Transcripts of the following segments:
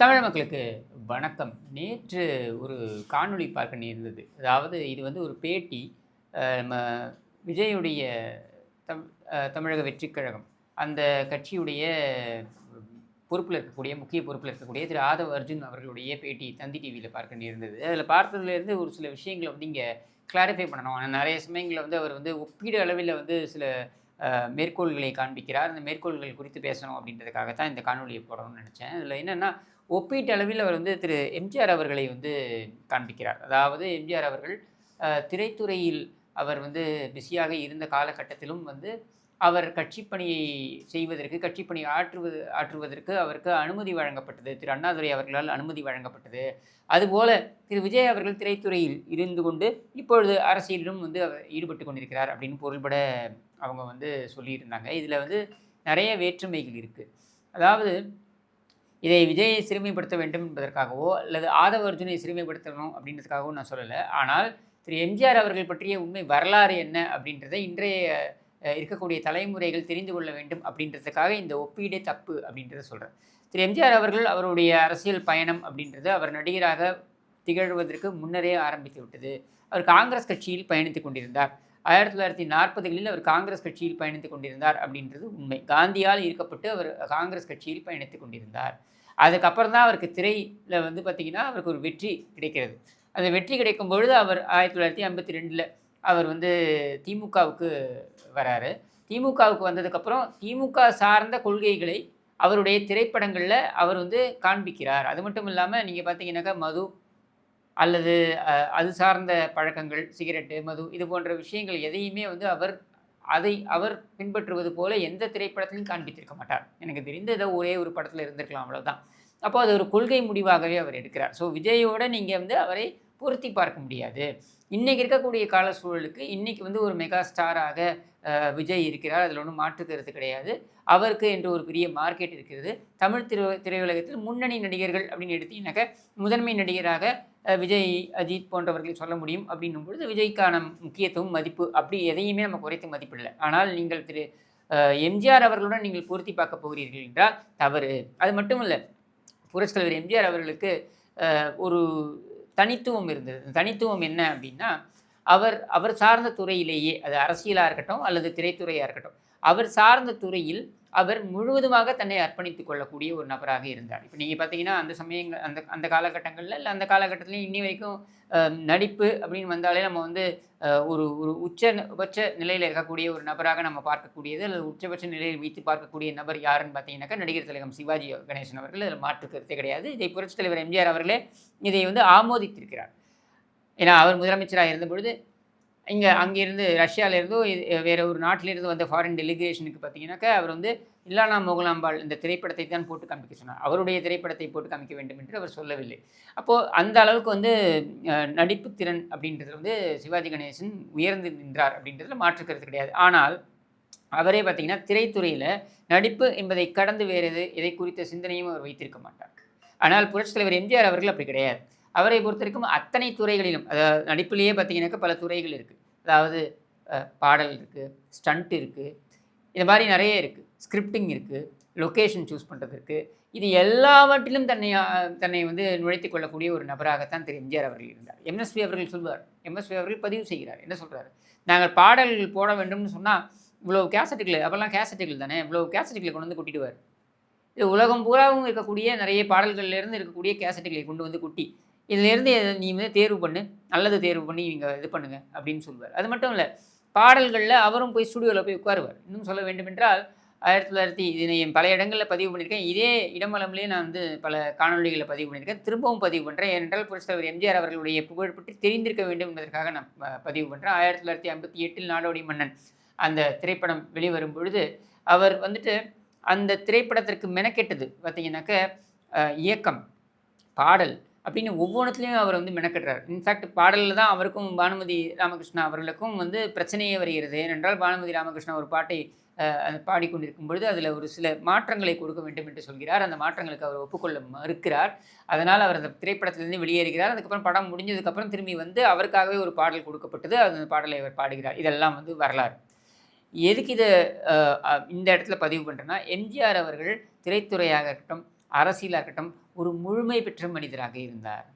தமிழ் மக்களுக்கு வணக்கம். நேற்று ஒரு காணொளி பார்க்க நேர்ந்தது. அதாவது இது வந்து ஒரு பேட்டி நம்ம விஜயுடைய தம் தமிழக வெற்றிக் கழகம் அந்த கட்சியுடைய பொறுப்பில் இருக்கக்கூடிய முக்கிய பொறுப்பில் இருக்கக்கூடிய திரு ஆதவ் அர்ஜுன் அவர்களுடைய பேட்டி தந்தி டிவியில் பார்க்க நேர்ந்தது. அதில் பார்த்ததுலேருந்து ஒரு சில விஷயங்களை வந்து இங்கே கிளாரிஃபை பண்ணணும். ஆனால் நிறைய சமயங்களில் வந்து அவர் வந்து ஒப்பீடு அளவில் வந்து சில மேற்கோள்களை காண்பிக்கிறார். அந்த மேற்கோள்கள் குறித்து பேசணும் அப்படின்றதுக்காக தான் இந்த காணொலியை போடணும்னு நினச்சேன். இதில் என்னென்னா ஒப்பீட்டளவில் அவர் வந்து திரு எம்ஜிஆர் அவர்களை வந்து காண்பிக்கிறார். அதாவது எம்ஜிஆர் அவர்கள் திரைத்துறையில் அவர் வந்து பிஸியாக இருந்த காலகட்டத்திலும் வந்து அவர் கட்சிப்பணியை செய்வதற்கு கட்சிப்பணி ஆற்றுவது ஆற்றுவதற்கு அவருக்கு அனுமதி வழங்கப்பட்டது. திரு அண்ணாதுரை அவர்களால் அனுமதி வழங்கப்பட்டது. அதுபோல திரு விஜய் அவர்கள் திரைத்துறையில் இருந்து கொண்டு இப்பொழுது அரசியலிலும் வந்து அவர் ஈடுபட்டு கொண்டிருக்கிறார் அப்படின்னு பொருள்பட அவங்க வந்து சொல்லியிருந்தாங்க. இதில் வந்து நிறைய வேற்றுமைகள் இருக்குது அதாவது இதை விஜயை சிறுமைப்படுத்த வேண்டும் என்பதற்காகவோ அல்லது ஆதவ அர்ஜுனை சிறுமைப்படுத்தணும் அப்படின்றதுக்காகவோ நான் சொல்லலை. ஆனால் திரு எம்ஜிஆர் அவர்கள் பற்றிய உண்மை வரலாறு என்ன அப்படின்றத இன்றைய இருக்கக்கூடிய தலைமுறைகள் தெரிந்து கொள்ள வேண்டும் அப்படின்றதுக்காக இந்த ஒப்பீடே தப்பு அப்படின்றத சொல்கிறேன் திரு எம்ஜிஆர் அவர்கள் அவருடைய அரசியல் பயணம் அப்படின்றது அவர் நடிகராக திகழ்வதற்கு முன்னரே ஆரம்பித்து விட்டது. அவர் காங்கிரஸ் கட்சியில் பயணித்து கொண்டிருந்தார். ஆயிரத்தி தொள்ளாயிரத்தி நாற்பதுகளில் அவர் காங்கிரஸ் கட்சியில் பயணித்து கொண்டிருந்தார் அப்படின்றது உண்மை. காந்தியால் ஈர்க்கப்பட்டு அவர் காங்கிரஸ் கட்சியில் பயணித்து கொண்டிருந்தார். அதுக்கப்புறம் தான் அவருக்கு திரையில் வந்து பார்த்திங்கன்னா அவருக்கு ஒரு வெற்றி கிடைக்கிறது. அந்த வெற்றி கிடைக்கும் பொழுது அவர் ஆயிரத்தி தொள்ளாயிரத்தி ஐம்பத்தி ரெண்டில் அவர் வந்து திமுகவுக்கு வராரு. திமுகவுக்கு வந்ததுக்கப்புறம் திமுக சார்ந்த கொள்கைகளை அவருடைய திரைப்படங்களில் அவர் வந்து காண்பிக்கிறார். அது மட்டும் இல்லாமல் நீங்கள் பார்த்தீங்கன்னாக்கா மது அல்லது அது சார்ந்த பழக்கங்கள் சிகரெட்டு மது இது போன்ற விஷயங்கள் எதையுமே வந்து அவர் அதை அவர் பின்பற்றுவது போல எந்த திரைப்படத்திலையும் காண்பித்திருக்க மாட்டார். எனக்கு தெரிந்த ஏதோ ஒரே ஒரு படத்தில் இருந்திருக்கலாம் அவ்வளோதான் அப்போ அது ஒரு கொள்கை முடிவாகவே அவர் எடுக்கிறார். ஸோ விஜயோட நீங்கள் வந்து அவரை பொருத்தி பார்க்க முடியாது. இன்றைக்கி இருக்கக்கூடிய கால சூழலுக்கு இன்றைக்கி வந்து ஒரு மெகா ஸ்டாராக விஜய் இருக்கிறார். அதில் ஒன்றும் மாற்று கருத்து கிடையாது. அவருக்கு என்று ஒரு பெரிய மார்க்கெட் இருக்கிறது. தமிழ் திரை திரையுலகத்தில் முன்னணி நடிகர்கள் அப்படின்னு எடுத்தீங்கன்னாக்க முதன்மை நடிகராக விஜய் அஜித் போன்றவர்களை சொல்ல முடியும். அப்படின்னும் பொழுது விஜய்க்கான முக்கியத்துவம் மதிப்பு அப்படி எதையுமே நம்ம குறைத்து மதிப்பிடலை. ஆனால் நீங்கள் திரு எம்ஜிஆர் அவர்களுடன் நீங்கள் பொருத்தி பார்க்க போகிறீர்கள் என்றால் தவறு. அது மட்டும் இல்லை புரட்சித்தலைவர் எம்ஜிஆர் அவர்களுக்கு ஒரு தனித்துவம் இருந்தது. தனித்துவம் என்ன அப்படின்னா அவர் அவர் சார்ந்த துறையிலேயே அது அரசியலாக இருக்கட்டும் அல்லது திரைத்துறையாக இருக்கட்டும் அவர் சார்ந்த துறையில் அவர் முழுவதுமாக தன்னை அர்ப்பணித்துக் கொள்ளக்கூடிய ஒரு நபராக இருந்தார். இப்போ நீங்கள் பார்த்தீங்கன்னா அந்த சமயங்கள் அந்த அந்த காலகட்டங்களில் இல்லை அந்த காலகட்டத்துலேயும் இன்னி வரைக்கும் நடிப்பு அப்படின்னு வந்தாலே நம்ம வந்து ஒரு ஒரு உச்சபட்ச நிலையில் இருக்கக்கூடிய ஒரு நபராக நம்ம பார்க்கக்கூடியது அல்லது உச்சபட்ச நிலையில் வைத்து பார்க்கக்கூடிய நபர் யாருன்னு பார்த்தீங்கன்னாக்கா நடிகர் தலைவர் சிவாஜி கணேசன் அவர்கள். அதில் மாற்று கருத்தே கிடையாது. இதை புரட்சித் தலைவர் எம்ஜிஆர் அவர்களே இதை வந்து ஆமோதித்திருக்கிறார். ஏன்னா அவர் முதலமைச்சராக இருந்த பொழுது இங்கே அங்கேருந்து ரஷ்யாவிலேருந்தோ வேறு ஒரு நாட்டிலிருந்து வந்த ஃபாரின் டெலிகேஷனுக்கு பார்த்தீங்கன்னாக்கா அவர் வந்து இல்லானா மோகலாம்பாள் இந்த திரைப்படத்தை தான் போட்டு காமிக்க சொன்னார். அவருடைய திரைப்படத்தை போட்டு காமிக்க வேண்டும் என்று அவர் சொல்லவில்லை. அப்போது அந்த அளவுக்கு வந்து நடிப்பு திறன் அப்படின்றது வந்து சிவாஜி கணேசன் உயர்ந்து நின்றார் அப்படின்றதுல மாற்று கருத்து கிடையாது. ஆனால் அவரே பார்த்தீங்கன்னா திரைத்துறையில் நடிப்பு என்பதை கடந்து வேறு எது எதை குறித்த சிந்தனையும் அவர் வைத்திருக்க மாட்டார். ஆனால் புரட்சித் தலைவர் எம்ஜிஆர் அவர்கள் அப்படி கிடையாது. அவரை பொறுத்த வரைக்கும் அத்தனை துறைகளிலும் அதாவது நடிப்புலேயே பார்த்தீங்கன்னாக்கா பல துறைகள் இருக்குது அதாவது பாடல் இருக்குது ஸ்டண்ட் இருக்குது இந்த மாதிரி நிறைய இருக்குது ஸ்கிரிப்டிங் இருக்குது லொக்கேஷன் சூஸ் பண்ணுறது இருக்குது இது எல்லாவற்றிலும் தன்னை தன்னை வந்து நுழைத்துக் கொள்ளக்கூடிய ஒரு நபராகத்தான் திரு எம்ஜிஆர் அவர்கள் இருந்தார். எம்எஸ்வி அவர்கள் சொல்வார் எம்எஸ்வி அவர்கள் பதிவு செய்கிறார். என்ன சொல்கிறார் நாங்கள் பாடல்கள் போட வேண்டும்னு சொன்னால் இவ்வளோ கேசட்டுகள் அப்போல்லாம் கேசட்டுகள் தானே இவ்வளோ கேசட்டுகளை கொண்டு வந்து கொட்டிடுவார். இது உலகம் பூராவும் இருக்கக்கூடிய நிறைய பாடல்கள்லேருந்து இருக்கக்கூடிய கேசட்டுகளை கொண்டு வந்து கொட்டி இதிலேருந்து நீ வந்து தேர்வு பண்ணு. நல்லது தேர்வு பண்ணி நீங்கள் இது பண்ணுங்க அப்படின்னு சொல்லுவார். அது மட்டும் இல்லை பாடல்களில் அவரும் போய் ஸ்டுடியோவில் போய் உட்காருவார். இன்னும் சொல்ல வேண்டுமென்றால் ஆயிரத்தி தொள்ளாயிரத்தி இதை என் பல இடங்களில் பதிவு பண்ணியிருக்கேன். இதே இடமலம்லேயே நான் வந்து பல காணொளிகளை பதிவு பண்ணியிருக்கேன். திரும்பவும் பதிவு பண்ணுறேன் ஏனென்றால் புரட்சித் தலைவர் எம்ஜிஆர் அவர்களுடைய புகழ் பற்றி தெரிந்திருக்க வேண்டும் என்பதற்காக நான் பதிவு பண்ணுறேன் ஆயிரத்தி தொள்ளாயிரத்தி ஐம்பத்தி எட்டில் நாடோடி மன்னன் அந்த திரைப்படம் வெளிவரும் பொழுது அவர் வந்துட்டு அந்த திரைப்படத்திற்கு மெனக்கெட்டது. பார்த்தீங்கன்னாக்க இயக்கம் பாடல் அப்படின்னு ஒவ்வொன்றத்துலேயும் அவர் வந்து மெனக்கட்டுறார் இன்ஃபேக்ட் பாடலில் தான் அவருக்கும் பானுமதி ராமகிருஷ்ணா அவர்களுக்கும் வந்து பிரச்சனையே வருகிறது. ஏனென்றால் பானுமதி ராமகிருஷ்ணா ஒரு பாட்டை பாடிக்கொண்டிருக்கும் பொழுது அதில் ஒரு சில மாற்றங்களை கொடுக்க வேண்டும் என்று சொல்கிறார். அந்த மாற்றங்களுக்கு அவர் ஒப்புக்கொள்ள மறுக்கிறார். அதனால் அவர் அந்த திரைப்படத்திலிருந்து வெளியேறுகிறார். அதுக்கப்புறம் படம் முடிஞ்சதுக்கப்புறம் திரும்பி வந்து அவருக்காகவே ஒரு பாடல் கொடுக்கப்பட்டது. அந்த பாடலை அவர் பாடுகிறார். இதெல்லாம் வந்து வரலாறு. எதுக்கு இதை இந்த இடத்துல பதிவு பண்ணுறேன்னா எம்ஜிஆர் அவர்கள் திரைத்துறையாக இருக்கட்டும் அரசியலாக இருக்கட்டும் ஒரு முழுமை பெற்ற மனிதராக இருந்தார்.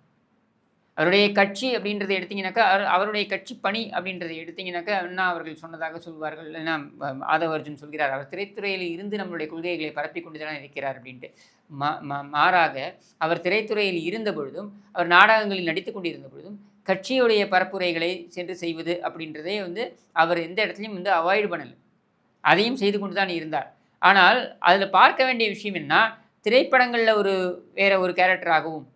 அவருடைய கட்சி அப்படின்றத எடுத்தீங்கன்னாக்கா அவர்- அவருடைய கட்சி பணி அப்படின்றத எடுத்தீங்கன்னாக்கா அண்ணா அவர்கள் சொன்னதாக சொல்வார்கள். இல்லைன்னா ஆதவ அர்ஜுன் சொல்கிறார் அவர் திரைத்துறையில் இருந்து நம்மளுடைய கொள்கைகளை பரப்பி கொண்டு தான் இருக்கிறார் அப்படின்ட்டு. மா மாறாக அவர் திரைத்துறையில் இருந்த பொழுதும் அவர் நாடகங்களில் நடித்து கொண்டிருந்த பொழுதும் கட்சியுடைய பரப்புரைகளை சென்று செய்வது அப்படின்றதே வந்து அவர் எந்த இடத்துலையும் வந்து அவாய்டு பண்ணலை. அதையும் செய்து கொண்டு தான் இருந்தார். ஆனால் அதில் பார்க்க வேண்டிய விஷயம் என்ன? திரைப்படங்களில் ஒரு வேற ஒரு கேரக்டராகவும்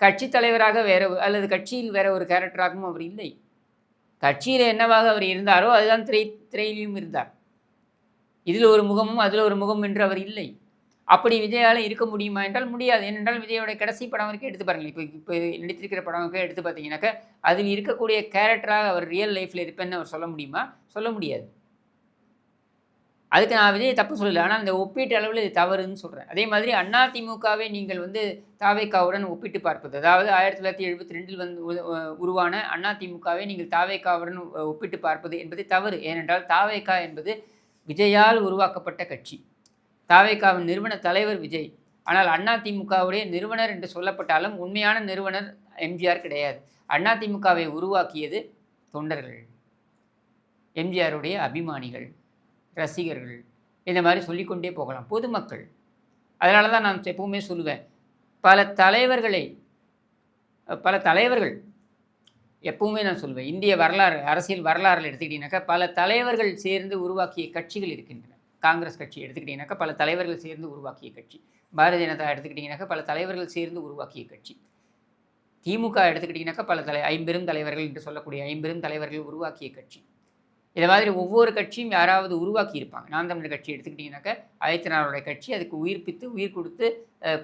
கட்சி தலைவராக வேற அல்லது கட்சியில் வேற ஒரு கேரக்டராகவும் அவர் இல்லை. கட்சியில் என்னவாக அவர் இருந்தாரோ அதுதான் திரை திரையிலையும் இருந்தார். இதில் ஒரு முகமும் அதில் ஒரு முகம் என்று அவர் இல்லை. அப்படி விஜயால் இருக்க முடியுமா என்றால் முடியாது. ஏனென்றால் விஜயோட கடைசி படம் வரைக்கும் எடுத்து பாருங்கள் இப்போ இப்போ நடித்திருக்கிற படம் வரைக்கும் எடுத்து பார்த்தீங்கன்னாக்கா அதில் இருக்கக்கூடிய கேரக்டராக அவர் ரியல் லைஃப்பில் இருப்பேன்னு அவர் சொல்ல முடியுமா? சொல்ல முடியாது. அதுக்கு நான் விஜய் தப்பு சொல்லலை. ஆனால் இந்த ஒப்பீட்டு அளவில் இது தவறுன்னு சொல்கிறேன் அதே மாதிரி அதிமுகவை நீங்கள் வந்து தாவேக்காவுடன் ஒப்பிட்டு பார்ப்பது. அதாவது ஆயிரத்தி தொள்ளாயிரத்தி எழுபத்தி ரெண்டில் வந்து உ- உருவான அதிமுகவை நீங்கள் தாவேக்காவுடன் ஒப்பிட்டு பார்ப்பது என்பது தவறு. ஏனென்றால் தாவேக்கா என்பது விஜயால் உருவாக்கப்பட்ட கட்சி. தாவேக்காவின் நிறுவன தலைவர் விஜய். ஆனால் அதிமுகவுடைய நிறுவனர் என்று சொல்லப்பட்டாலும் உண்மையான நிறுவனர் எம்ஜிஆர் கிடையாது. அதிமுகவை உருவாக்கியது தொண்டர்கள். எம்ஜிஆருடைய அபிமானிகள். ரசிகர்கள் இந்த மாதிரி சொல்லிக்கொண்டே போகலாம். பொதுமக்கள். அதனால தான் நான் எப்பவுமே சொல்லுவேன். பல தலைவர்களை பல தலைவர்கள் எப்பவுமே நான் சொல்லுவேன். இந்திய வரலாறு அரசியல் வரலாறுல எடுத்துக்கிட்டீங்கன்னாக்கா பல தலைவர்கள் சேர்ந்து உருவாக்கிய கட்சிகள் இருக்கின்றன. காங்கிரஸ் கட்சி எடுத்துக்கிட்டீங்கன்னாக்கா பல தலைவர்கள் சேர்ந்து உருவாக்கிய கட்சி. பாரதிய ஜனதா எடுத்துக்கிட்டிங்கனாக்கா பல தலைவர்கள் சேர்ந்து உருவாக்கிய கட்சி. திமுக எடுத்துக்கிட்டிங்கனாக்கா பல தலை ஐம்பெரும் தலைவர்கள் என்று சொல்லக்கூடிய ஐம்பெரும் தலைவர்கள் உருவாக்கிய கட்சி. இதை மாதிரி ஒவ்வொரு கட்சியும் யாராவது உருவாக்கி இருப்பாங்க நாம் தமிழர் கட்சி எடுத்துக்கிட்டிங்கனாக்கா ஆதித்தனாருடைய கட்சி அதுக்கு உயிர்ப்பித்து உயிர் கொடுத்து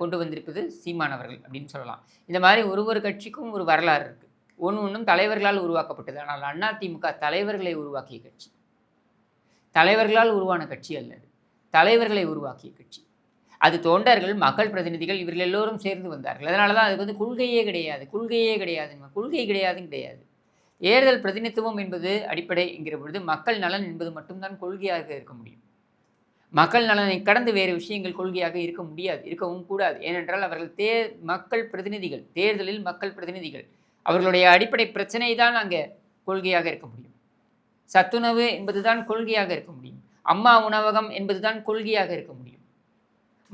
கொண்டு வந்திருப்பது சீமானவர்கள் அப்படின்னு சொல்லலாம். இந்த மாதிரி ஒரு ஒரு கட்சிக்கும் ஒரு வரலாறு இருக்குது ஒன்று ஒன்றும் தலைவர்களால் உருவாக்கப்பட்டது. ஆனால் அதிமுக தலைவர்களை உருவாக்கிய கட்சி. தலைவர்களால் உருவான கட்சி அல்லது தலைவர்களை உருவாக்கிய கட்சி. அது தொண்டர்கள் மக்கள் பிரதிநிதிகள் இவர்கள் எல்லோரும் சேர்ந்து வந்தார்கள். அதனால தான் அதுக்கு வந்து கொள்கையே கிடையாது. கொள்கையே கிடையாது கொள்கை கிடையாதுன்னு கிடையாது. ஏறுதல் பிரதிநிதித்துவம் என்பது அடிப்படை என்கிற பொழுது மக்கள் நலன் என்பது மட்டும்தான் கொள்கையாக இருக்க முடியும். மக்கள் நலனை கடந்து வேறு விஷயங்கள் கொள்கையாக இருக்க முடியாது இருக்கவும் கூடாது. ஏனென்றால் அவர்கள் தே மக்கள் பிரதிநிதிகள் தேர்தலில் மக்கள் பிரதிநிதிகள். அவர்களுடைய அடிப்படை பிரச்சனை தான் அங்கே கொள்கையாக இருக்க முடியும். சத்துணவு என்பதுதான் கொள்கையாக இருக்க முடியும். அம்மா உணவகம் என்பதுதான் கொள்கையாக இருக்க முடியும்.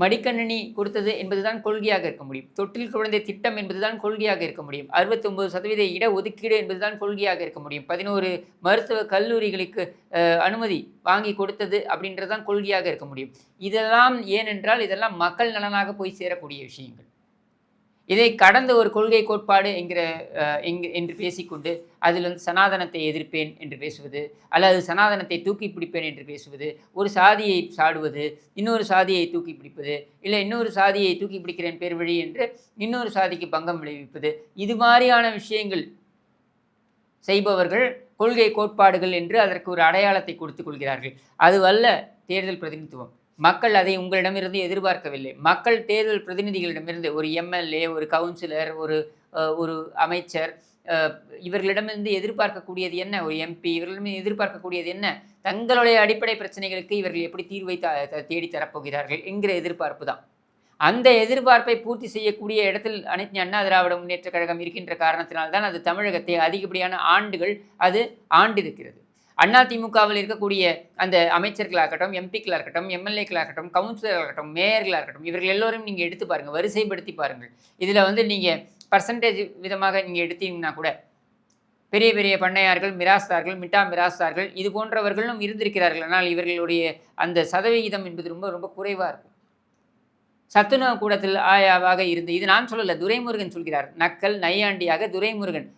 மடிக்கணினி கொடுத்தது என்பதுதான் கொள்கையாக இருக்க முடியும். தொட்டில் குழந்தை திட்டம் என்பதுதான் கொள்கையாக இருக்க முடியும். 69% சதவீத இட ஒதுக்கீடு என்பதுதான் கொள்கையாக இருக்க முடியும். பதினோரு மருத்துவ கல்லூரிகளுக்கு அனுமதி வாங்கி கொடுத்தது அப்படின்றதுதான் கொள்கையாக இருக்க முடியும். இதெல்லாம் ஏனென்றால் இதெல்லாம் மக்கள் நலனாக போய் சேரக்கூடிய விஷயங்கள். இதை கடந்த ஒரு கொள்கை கோட்பாடு என்கிற அஹ், என்று பேசிக்கொண்டு அதில் வந்து சனாதனத்தை எதிர்ப்பேன் என்று பேசுவது அல்லது சனாதனத்தை தூக்கி பிடிப்பேன் என்று பேசுவது ஒரு சாதியை சாடுவது இன்னொரு சாதியை தூக்கி பிடிப்பது இல்லை இன்னொரு சாதியை தூக்கி பிடிக்கிறேன் பேர் வழி என்று இன்னொரு சாதிக்கு பங்கம் விளைவிப்பது இது மாதிரியான விஷயங்கள் செய்பவர்கள் கொள்கை கோட்பாடுகள் என்று அதற்கு ஒரு அடையாளத்தை கொடுத்துக் கொள்கிறார்கள். அதுவல்ல தேர்தல் பிரதிநிதித்துவம். மக்கள் அதை உங்களிடமிருந்து எதிர்பார்க்கவில்லை. மக்கள் தேர்தல் பிரதிநிதிகளிடமிருந்து ஒரு எம்எல்ஏ ஒரு கவுன்சிலர் ஒரு ஒரு அமைச்சர் இவர்களிடமிருந்து எதிர்பார்க்கக்கூடியது என்ன? ஒரு எம்பி இவர்களிடமிருந்து எதிர்பார்க்கக்கூடியது என்ன? தங்களுடைய அடிப்படை பிரச்சனைகளுக்கு இவர்கள் எப்படி தீர்வை தேடித்தரப்போகிறார்கள் தேடி தரப்போகிறார்கள் என்கிற எதிர்பார்ப்பு தான். அந்த எதிர்பார்ப்பை பூர்த்தி செய்யக்கூடிய இடத்தில் அனைத்து அண்ணா திராவிட முன்னேற்ற கழகம் இருக்கின்ற காரணத்தினால்தான் அது தமிழகத்தை அதிகப்படியான ஆண்டுகள் அது ஆண்டிருக்கிறது. அண்ணா திமுகவில் இருக்கக்கூடிய அந்த அமைச்சர்களாக இருக்கட்டும் எம்பிக்களாக இருக்கட்டும் எம்எல்ஏக்களாக இருக்கட்டும் கவுன்சிலராக இருக்கட்டும் மேயர்களாக இருக்கட்டும் இவர்கள் எல்லோரும் நீங்கள் எடுத்து பாருங்கள் வரிசைப்படுத்தி பாருங்கள். இதில் வந்து நீங்கள் பர்சன்டேஜ் விதமாக நீங்கள் எடுத்தீங்கன்னா கூட பெரிய பெரிய பண்ணையார்கள் மிராஸ்தார்கள் மிட்டா மிராஸ்தார்கள் இது போன்றவர்களும் இருந்திருக்கிறார்கள். ஆனால் இவர்களுடைய அந்த சதவிகிதம் என்பது ரொம்ப ரொம்ப குறைவாக இருக்கும். சத்துணவு கூடத்தில் ஆயாவாக இருந்து இது நான் சொல்லலை துரைமுருகன் சொல்கிறார். நக்கல் நையாண்டியாக துரைமுருகன்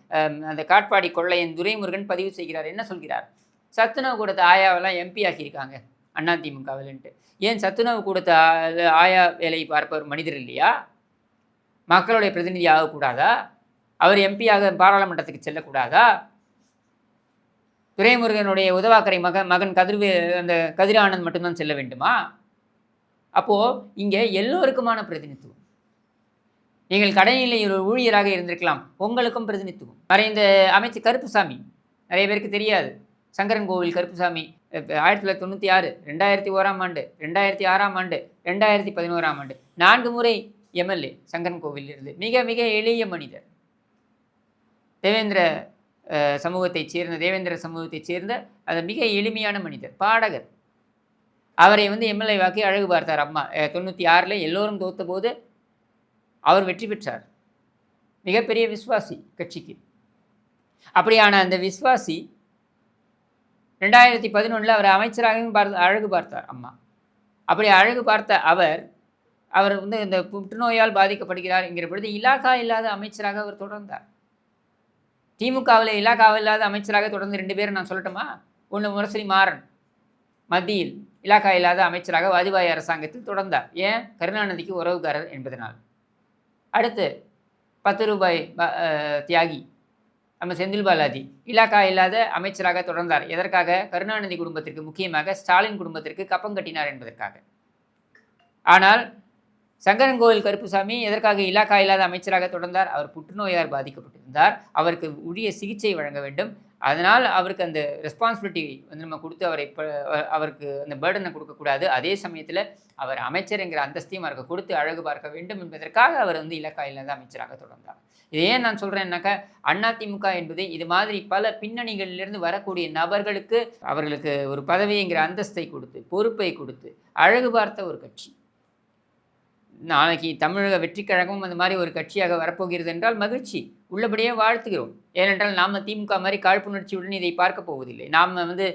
அந்த காட்பாடி கொள்ளையன் துரைமுருகன் பதிவு செய்கிறார். என்ன சொல்கிறார்? சத்துணவு கூடத்தை ஆயாவெல்லாம் எம்பி ஆக்கியிருக்காங்க. அண்ணா திமுகவில்ன்ட்டு. ஏன் சத்துணவு கூடத்தை ஆ- ஆயா வேலையை பார்ப்பவர் மனிதர் இல்லையா? மக்களுடைய பிரதிநிதி ஆகக்கூடாதா? அவர் எம்பியாக பாராளுமன்றத்துக்கு செல்லக்கூடாதா? துரைமுருகனுடைய உதவாக்கரை மகன் மகன் கதிர்வே அந்த கதிரானந்த் மட்டும்தான் செல்ல வேண்டுமா? அப்போது இங்கே எல்லோருக்குமான பிரதிநிதித்துவம். நீங்கள் கடைநிலை ஒரு ஊழியராக இருந்திருக்கலாம். உங்களுக்கும் பிரதிநிதித்துவம். மறைந்த அமைச்சர் கருப்புசாமி. நிறைய பேருக்கு தெரியாது. சங்கரன் கோவில் கருப்புசாமி ஆயிரத்தி தொள்ளாயிரத்தி தொண்ணூற்றி ஆறு ரெண்டாயிரத்தி ஓராம் ஆண்டு ரெண்டாயிரத்தி ஆறாம் ஆண்டு ரெண்டாயிரத்தி பதினோராம் ஆண்டு. நான்கு முறை எம்எல்ஏ சங்கரன் கோவிலில் இருந்து மிக மிக எளிய மனிதர். தேவேந்திர சமூகத்தைச் சேர்ந்த தேவேந்திர சமூகத்தைச் சேர்ந்த அது மிக எளிமையான மனிதர் பாடகர். அவரை வந்து எம்எல்ஏ வாக்கி அழகு பார்த்தார் அம்மா. தொண்ணூற்றி ஆறில் எல்லோரும் தோத்தபோது அவர் வெற்றி பெற்றார். மிகப்பெரிய விஸ்வாசி கட்சிக்கு. அப்படியான அந்த விஸ்வாசி ரெண்டாயிரத்தி பதினொன்றில் அவர் அமைச்சராகவும் பார்த்து அழகு பார்த்தார் அம்மா. அப்படி அழகு பார்த்த அவர் அவர் வந்து இந்த புற்றுநோயால் பாதிக்கப்படுகிறார் என்கிற பொழுது இலாகா இல்லாத அமைச்சராக அவர் தொடர்ந்தார். திமுகவில் இலாக்காவில் இல்லாத அமைச்சராக தொடர்ந்து ரெண்டு பேரும் நான் சொல்லட்டுமா? ஒன்று முரசரி மாறன் மத்தியில் இலாகா இல்லாத அமைச்சராக வாஜ்பாய் அரசாங்கத்தில் தொடர்ந்தார். ஏன்? கருணாநிதிக்கு உறவுக்காரர் என்பதனால். அடுத்து பத்து ரூபாய் ப- தியாகி. நம்ம செந்தில் பாலாஜி. இலாக்கா இல்லாத அமைச்சராக தொடர்ந்தார். எதற்காக? கருணாநிதி குடும்பத்திற்கு முக்கியமாக ஸ்டாலின் குடும்பத்திற்கு கப்பம் கட்டினார் என்பதற்காக. ஆனால் சங்கரன்கோவில் கருப்புசாமி எதற்காக இலாக்கா இல்லாத அமைச்சராக தொடர்ந்தார்? அவர் புற்றுநோயால் பாதிக்கப்பட்டிருந்தார். அவருக்கு உரிய சிகிச்சை வழங்க வேண்டும். அதனால் அவருக்கு அந்த ரெஸ்பான்சிபிலிட்டி வந்து நம்ம கொடுத்து அவரை அவருக்கு அந்த பேர்டனை கொடுக்கக்கூடாது. அதே சமயத்தில் அவர் அமைச்சர் என்கிற அந்தஸ்தையும் அவருக்கு கொடுத்து அழகு பார்க்க வேண்டும் என்பதற்காக அவர் வந்து இலக்கா இல்லாத அமைச்சராக தொடர்ந்தார். இது ஏன் நான் சொல்கிறேன்னாக்கா அதிமுக என்பது இது மாதிரி பல பின்னணிகளிலிருந்து வரக்கூடிய நபர்களுக்கு அவர்களுக்கு ஒரு பதவிங்கிற அந்தஸ்தை கொடுத்து பொறுப்பை கொடுத்து அழகு பார்த்த ஒரு கட்சி. நாளைக்கு தமிழக வெற்றி கழகமும் அந்த மாதிரி ஒரு கட்சியாக வரப்போகிறது என்றால் மகிழ்ச்சி. உள்ளபடியே வாழ்த்துகிறோம். ஏனென்றால் நாம் திமுக மாதிரி காழ்ப்புணர்ச்சியுடன் இதை பார்க்க போவதில்லை. நாம் வந்து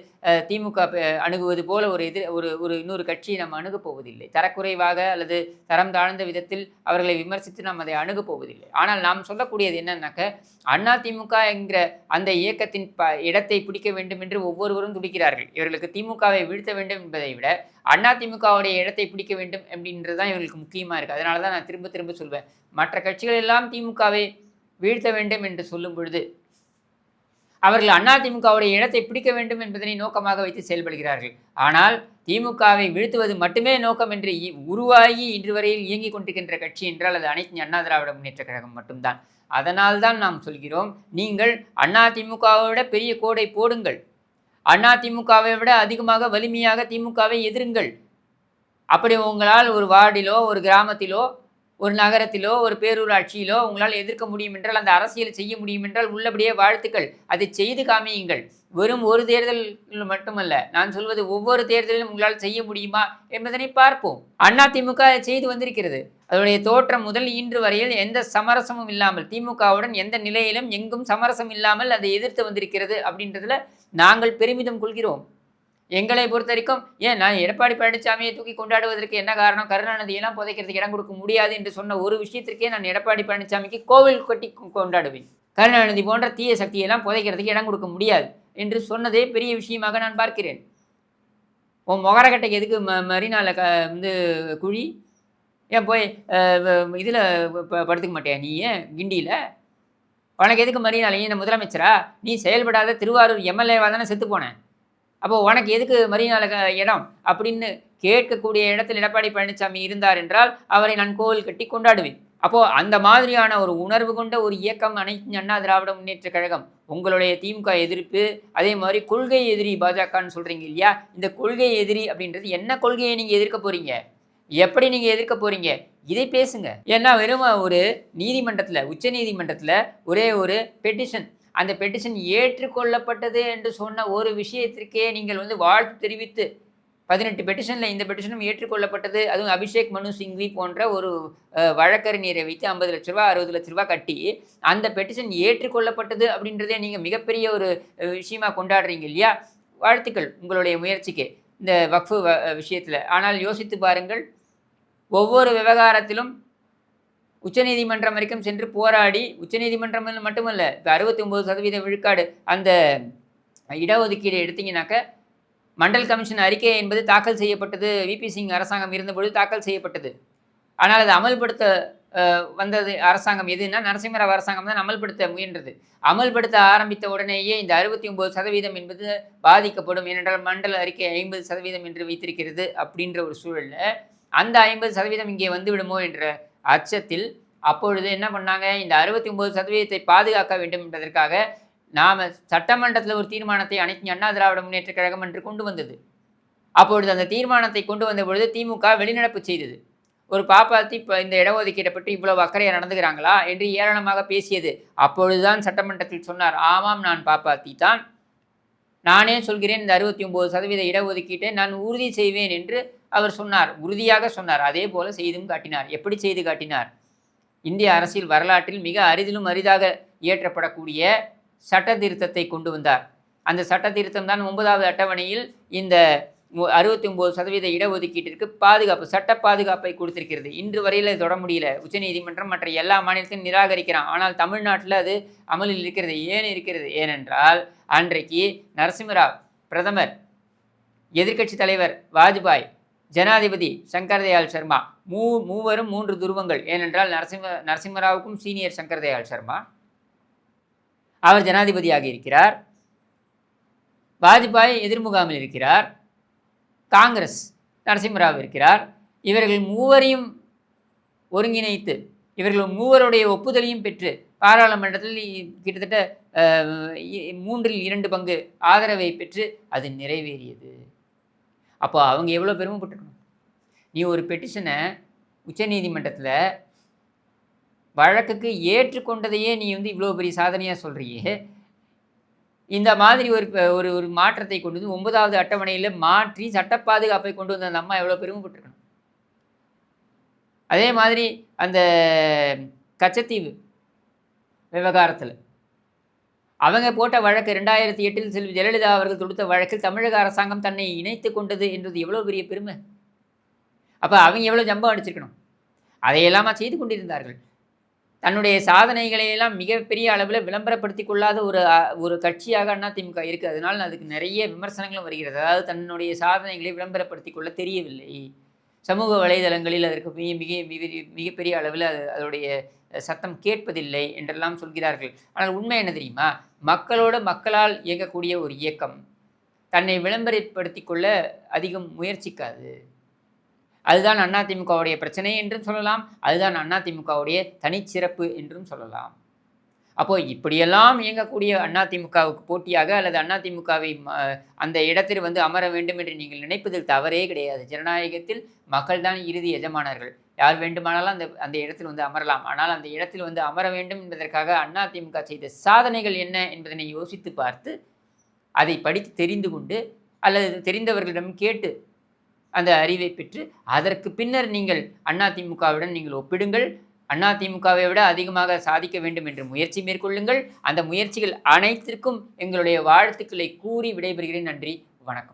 திமுக அணுகுவது போல ஒரு எதிர் ஒரு ஒரு இன்னொரு கட்சியை நாம் அணுகப் போவதில்லை. தரக்குறைவாக அல்லது தரம் தாழ்ந்த விதத்தில் அவர்களை விமர்சித்து நாம் அதை அணுகப் போவதில்லை. ஆனால் நாம் சொல்லக்கூடியது என்னன்னாக்க அண்ணா திமுக என்கிற அந்த இயக்கத்தின் ப இடத்தை பிடிக்க வேண்டும் என்று ஒவ்வொருவரும் துடிக்கிறார்கள். இவர்களுக்கு திமுகவை வீழ்த்த வேண்டும் என்பதை விட அண்ணா திமுகவுடைய இடத்தை பிடிக்க வேண்டும் அப்படின்றது தான் இவர்களுக்கு முக்கியமாக இருக்குது அதனால தான் நான் திரும்ப திரும்ப சொல்வேன். மற்ற கட்சிகள் எல்லாம் திமுகவை வீழ்த்த வேண்டும் என்று சொல்லும் பொழுது அவர்கள் அண்ணா திமுகவுடைய இடத்தை பிடிக்க வேண்டும் என்பதனை நோக்கமாக வைத்து செயல்படுகிறார்கள். ஆனால் திமுகவை வீழ்த்துவது மட்டுமே நோக்கம் என்று இ- உருவாகி இன்று வரையில் இயங்கிக் கொண்டிருக்கின்ற கட்சி என்றால் அது அனைத்து அண்ணா திராவிட முன்னேற்ற கழகம் மட்டும்தான். அதனால்தான் நாம் சொல்கிறோம் நீங்கள் அண்ணா திமுகவை விட பெரிய கோடை போடுங்கள். அண்ணா திமுகவை விட அதிகமாக வலிமையாக திமுகவை எதிருங்கள். அப்படி உங்களால் ஒரு வார்டிலோ ஒரு கிராமத்திலோ ஒரு நகரத்திலோ ஒரு பேரூராட்சியிலோ உங்களால் எதிர்க்க முடியும் என்றால் அந்த அரசியல் செய்ய முடியும் என்றால் உள்ளபடியே வாழ்த்துக்கள். அதை செய்து காமியுங்கள். வெறும் ஒரு தேர்தல் மட்டுமல்ல நான் சொல்வது ஒவ்வொரு தேர்தலிலும் உங்களால் செய்ய முடியுமா என்பதனை பார்ப்போம். அதிமுக செய்து வந்திருக்கிறது. அதனுடைய தோற்றம் முதல் இன்று வரையில் எந்த சமரசமும் இல்லாமல் திமுகவுடன் எந்த நிலையிலும் எங்கும் சமரசம் இல்லாமல் அதை எதிர்த்து வந்திருக்கிறது அப்படின்றதுல நாங்கள் பெருமிதம் கொள்கிறோம். எங்களை பொறுத்த வரைக்கும் ஏன் நான் எடப்பாடி பழனிசாமியை தூக்கி கொண்டாடுவதற்கு என்ன காரணம்? கருணாநிதியெல்லாம் புதைக்கிறதுக்கு இடம் கொடுக்க முடியாது என்று சொன்ன ஒரு விஷயத்திற்கே நான் எடப்பாடி பழனிசாமிக்கு கோவில் கட்டி கொண்டாடுவேன். கருணாநிதி போன்ற தீய சக்தியெல்லாம் புதைக்கிறதுக்கு இடம் கொடுக்க முடியாது என்று சொன்னதே பெரிய விஷயமாக நான் பார்க்கிறேன். உன் மொகரக்கட்டைக்கு எதுக்கு ம மரினால க வந்து குழி? ஏன் போய் இதில் படுத்துக்க மாட்டியா நீ ஏன்? கிண்டியில்? உனக்கு எதுக்கு மரினால நீ முதலமைச்சரா? நீ செயல்படாத திருவாரூர் எம்எல்ஏவாக தானே செத்து போனேன் அப்போ உனக்கு எதுக்கு மரியாதை இடம்? அப்படின்னு கேட்கக்கூடிய இடத்தில் எடப்பாடி பழனிசாமி இருந்தார் என்றால் அவரை நான் கோவில் கட்டி கொண்டாடுவேன். அப்போ அந்த மாதிரியான ஒரு உணர்வு கொண்ட ஒரு இயக்கம் அனைத்து அண்ணா திராவிட முன்னேற்ற கழகம் உங்களுடைய திமுக எதிர்ப்பு அதே மாதிரி கொள்கை எதிரி பாஜகன்னு சொல்றீங்க இல்லையா? இந்த கொள்கை எதிரி அப்படின்றது என்ன கொள்கையை நீங்க எதிர்க்க போறீங்க? எப்படி நீங்க எதிர்க்க போறீங்க? இதை பேசுங்க. ஏன்னா வெறும் ஒரு நீதிமன்றத்தில் உச்ச நீதிமன்றத்தில் ஒரே ஒரு பெட்டிஷன் அந்த பெட்டிஷன் ஏற்றுக்கொள்ளப்பட்டது என்று சொன்ன ஒரு விஷயத்திற்கே நீங்கள் வந்து வாழ்த்து தெரிவித்து பதினெட்டு பெட்டிஷனில் இந்த பெட்டிஷனும் ஏற்றுக்கொள்ளப்பட்டது. அதுவும் அபிஷேக் மனு சிங்வி போன்ற ஒரு வழக்கறிஞரை வைத்து ஐம்பது லட்ச ரூபா அறுபது லட்ச ரூபா கட்டி அந்த பெட்டிஷன் ஏற்றுக்கொள்ளப்பட்டது அப்படின்றதே நீங்கள் மிகப்பெரிய ஒரு விஷயமாக கொண்டாடுறீங்க இல்லையா? வாழ்த்துக்கள் உங்களுடைய முயற்சிக்கு இந்த வக்ஃபு விஷயத்தில். ஆனால் யோசித்து பாருங்கள் ஒவ்வொரு விவகாரத்திலும் உச்சநீதிமன்றம் வரைக்கும் சென்று போராடி உச்சநீதிமன்றம் மட்டுமல்ல இப்போ அறுபத்தி ஒம்பது சதவீத விழுக்காடு அந்த இடஒதுக்கீடு எடுத்தீங்கன்னாக்க மண்டல் கமிஷன் அறிக்கை என்பது தாக்கல் செய்யப்பட்டது விபி சிங் அரசாங்கம் இருந்தபொழுது தாக்கல் செய்யப்பட்டது. ஆனால் அது அமல்படுத்த வந்தது அரசாங்கம் எதுன்னா நரசிம்மராவ் அரசாங்கம் தான் அமல்படுத்த முயன்றது. அமல்படுத்த ஆரம்பித்த உடனேயே இந்த அறுபத்தி ஒம்பது சதவீதம் என்பது பாதிக்கப்படும் ஏனென்றால் மண்டல அறிக்கை ஐம்பது சதவீதம் என்று வைத்திருக்கிறது அப்படின்ற ஒரு சூழலில் அந்த ஐம்பது சதவீதம் இங்கே வந்துவிடுமோ என்ற அச்சத்தில் அப்பொழுது என்ன பண்ணாங்க? இந்த அறுபத்தி ஒன்பது சதவீதத்தை பாதுகாக்க வேண்டும் என்பதற்காக நாம் சட்டமன்றத்தில் ஒரு தீர்மானத்தை அனைத்து அண்ணா திராவிட முன்னேற்ற கழகம் என்று கொண்டு வந்தது. அப்பொழுது அந்த தீர்மானத்தை கொண்டு வந்த பொழுது திமுக வெளிநடப்பு செய்தது. ஒரு பாப்பாத்தி இப்போ இந்த இடஒதுக்கீட்டை பற்றி இவ்வளவு அக்கறையாக நடந்துக்கிறாங்களா? என்று ஏராளமாக பேசியது. அப்பொழுதுதான் சட்டமன்றத்தில் சொன்னார் ஆமாம் நான் பாப்பாத்தி தான். நானே சொல்கிறேன் இந்த அறுபத்தி ஒன்பது சதவீத இடஒதுக்கீட்டை நான் உறுதி செய்வேன் என்று அவர் சொன்னார் உறுதியாக சொன்னார். அதே போல செய்தும் காட்டினார். எப்படி செய்து காட்டினார்? இந்திய அரசியல் வரலாற்றில் மிக அரிதிலும் அரிதாக இயற்றப்படக்கூடிய சட்ட திருத்தத்தை கொண்டு வந்தார். அந்த சட்ட திருத்தம் தான் ஒன்பதாவது அட்டவணையில் இந்த அறுபத்தி ஒம்பது சதவீத இடஒதுக்கீட்டிற்கு பாதுகாப்பு சட்ட பாதுகாப்பை கொடுத்திருக்கிறது. இன்று வரையில் தொட முடியல. உச்சநீதிமன்றம் மற்ற எல்லா மாநிலத்தையும் நிராகரிக்கிறான். ஆனால் தமிழ்நாட்டில் அது அமலில் இருக்கிறது ஏன் இருக்கிறது? ஏனென்றால் அன்றைக்கு நரசிம்மராவ் பிரதமர் எதிர்க்கட்சி தலைவர் வாஜ்பாய் ஜனாதிபதி சங்கர்தயாள் சர்மா. மூ மூவரும் மூன்று துருவங்கள். ஏனென்றால் நரசிம்ம நரசிம்மராவுக்கும் சீனியர் சங்கர்தயாள் சர்மா. அவர் ஜனாதிபதியாக இருக்கிறார். வாஜ்பாய் எதிர்முகாமில் இருக்கிறார். காங்கிரஸ் நரசிம்மராவ் இருக்கிறார். இவர்கள் மூவரையும் ஒருங்கிணைத்து இவர்கள் மூவருடைய ஒப்புதலையும் பெற்று பாராளுமன்றத்தில் கிட்டத்தட்ட மூன்றில் இரண்டு பங்கு ஆதரவை பெற்று அது நிறைவேறியது. அப்போ அவங்க எவ்வளோ பெருமைப்பட்டுக்கணும் நீ ஒரு பெட்டிஷனை உச்சநீதிமன்றத்தில் வழக்குக்கு ஏற்றுக்கொண்டதையே நீ வந்து இவ்வளோ பெரிய சாதனையாக சொல்கிறியே இந்த மாதிரி ஒரு ஒரு ஒரு மாற்றத்தை கொண்டு வந்து ஒன்பதாவது அட்டவணையில் மாற்றி சட்ட பாதுகாப்பை கொண்டு வந்த அந்த அம்மா எவ்வளோ பெருமைப்பட்டிருக்கணும் அதே மாதிரி அந்த கச்சத்தீவு விவகாரத்தில் அவங்க போட்ட வழக்கு ரெண்டாயிரத்தி எட்டில் செல்வி ஜெயலலிதா அவர்கள் தொடுத்த வழக்கில் தமிழக அரசாங்கம் தன்னை இணைத்து கொண்டது என்றது எவ்வளோ பெரிய பெருமை? அப்போ அவங்க எவ்வளோ ஜம்பம் அடிச்சிருக்கணும்? அதையெல்லாமா செய்து கொண்டிருந்தார்கள்? தன்னுடைய சாதனைகளையெல்லாம் மிகப்பெரிய அளவில் விளம்பரப்படுத்தி கொள்ளாத ஒரு ஒரு கட்சியாக அதிமுக இருக்குது அதனால் அதுக்கு நிறைய விமர்சனங்களும் வருகிறது. அதாவது தன்னுடைய சாதனைகளை விளம்பரப்படுத்தி கொள்ள தெரியவில்லை. சமூக வலைதளங்களில் அதற்கு மிக மிக மிக மிகப்பெரிய அளவில் அது அதனுடைய சத்தம் கேட்பதில்லை என்றெல்லாம் சொல்கிறார்கள். ஆனால் உண்மை என்ன தெரியுமா? மக்களோட மக்களால் இயங்கக்கூடிய ஒரு இயக்கம். தன்னை விளம்பரப்படுத்தி கொள்ள அதிகம் முயற்சிக்காது. அதுதான் அதிமுகவுடைய பிரச்சனை என்றும் சொல்லலாம். அதுதான் அதிமுகவுடைய தனிச்சிறப்பு என்றும் சொல்லலாம். அப்போது இப்படியெல்லாம் இயங்கக்கூடிய அதிமுகவுக்கு போட்டியாக அல்லது அதிமுகவை அந்த இடத்தில் வந்து அமர வேண்டும் என்று நீங்கள் நினைப்பதில் தவறே கிடையாது. ஜனநாயகத்தில் மக்கள்தான் இறுதி எஜமானர்கள். யார் வேண்டுமானாலும் அந்த அந்த இடத்தில் வந்து அமரலாம். ஆனால் அந்த இடத்தில் வந்து அமர வேண்டும் என்பதற்காக அதிமுக செய்த சாதனைகள் என்ன என்பதனை யோசித்து பார்த்து அதை படித்து தெரிந்து கொண்டு அல்லது தெரிந்தவர்களிடம் கேட்டு அந்த அறிவை பெற்று அதற்கு பின்னர் நீங்கள் அதிமுகவுடன் நீங்கள் ஒப்பிடுங்கள். அதிமுகவை விட அதிகமாக சாதிக்க வேண்டும் என்று முயற்சி மேற்கொள்ளுங்கள். அந்த முயற்சிகள் அனைத்திற்கும் எங்களுடைய வாழ்த்துக்களை கூறி விடைபெறுகிறேன். நன்றி. வணக்கம்.